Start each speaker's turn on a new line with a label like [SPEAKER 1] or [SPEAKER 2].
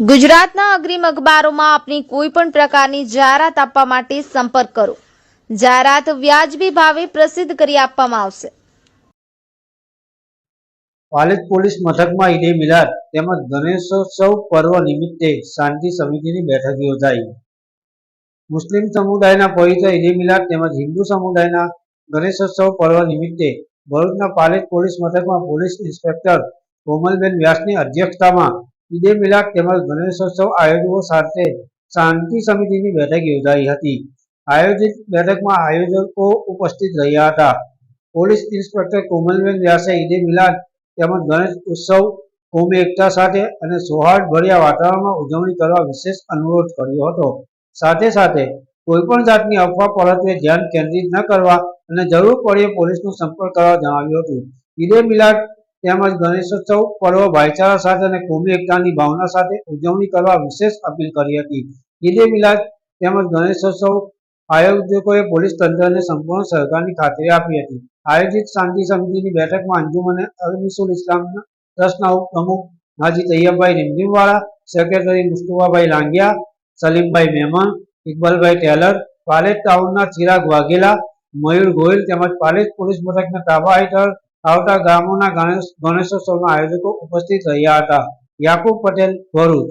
[SPEAKER 1] ગુજરાતના અગ્રીમ અખબારોમાં આપની કોઈ પણ પ્રકારની જાહેરાત આપવા માટે સંપર્ક કરો. જાહેરાત વ્યાજબી ભાવે પ્રસિદ્ધ કરી આપવામાં આવશે.
[SPEAKER 2] પાલેજ પોલીસ મથકમાં ઈદે મિલાદ તેમજ ગણેશોત્સવ પર્વ નિમિત્તે શાંતિ સમિતિની બેઠક યોજાઈ. મુસ્લિમ સમુદાયના પવિત્ર ઈદે મિલાદ તેમજ હિન્દુ સમુદાયના ગણેશોત્સવ પર્વ નિમિત્તે ભરૂચના પાલેજ પોલીસ મથકમાં પોલીસ ઇન્સ્પેક્ટર કોમલબેન વ્યાસની અધ્યક્ષતામાં ઈદે મિલાદ તેમજ ગણેશોત્સવ આયોજકો સાથે શાંતિ સમિતિની બેઠક યોજાઈ હતી. આયોજિત બેઠકમાં આયોજકો ઉપસ્થિત રહ્યા હતા. પોલીસ ઇન્સ્પેક્ટર કોમલબેન વ્યાસે ઈદે મિલાદ તેમજ ગણેશ ઉત્સવ, કોમી એકતા સાથે અને સૌહાર્દભર્યા વાતાવરણમાં ઉજવણી કરવા વિશેષ અનુરોધ કર્યો હતો. સાથે સાથે કોઈ પણ જાતની અફવા પરત્વે ધ્યાન કેન્દ્રિત ન કરવા અને જરૂર પડે પોલીસનો સંપર્ક કરવા જણાવ્યું હતું. ઈદે મિલાદ તેમજ ગણેશોત્સવ, પર્વ, ભાઈચારા સાથે અને કોમી એકતાની ભાવના સાથે ઉજવણી કરવા વિશેષ અપીલ કરી હતી. ઈદે મિલાદ તેમજ ગણેશોત્સવ આયોજકોએ પોલીસ તંત્રને સંપૂર્ણ સહકારની ખાતરી આપી હતી. આયોજિત શાંતિ સમિતિની બેઠકમાં અંજુમને અરમિસુલ ઇસ્લામના ટ્રસ્ટના ઉપપ્રમુખ હાજી તૈયબભાઈ રીમઝીમવાળા સેક્રેટરી મુસ્તુફાભાઈ લાંગિયા, સલીમભાઈ મહેમાન ઇકબાલભાઈ ટેલર, પાલેજ ટાઉનના ચિરાગ વાઘેલા, મયુર ગોયલ તેમજ પાલેજ પોલીસ મથકના તાબા હેઠળ આવતા ગામોના ગણેશ ગણેશોત્સવના આયોજકો ઉપસ્થિત રહ્યા હતા. યાકુબ પટેલ ભરૂચ.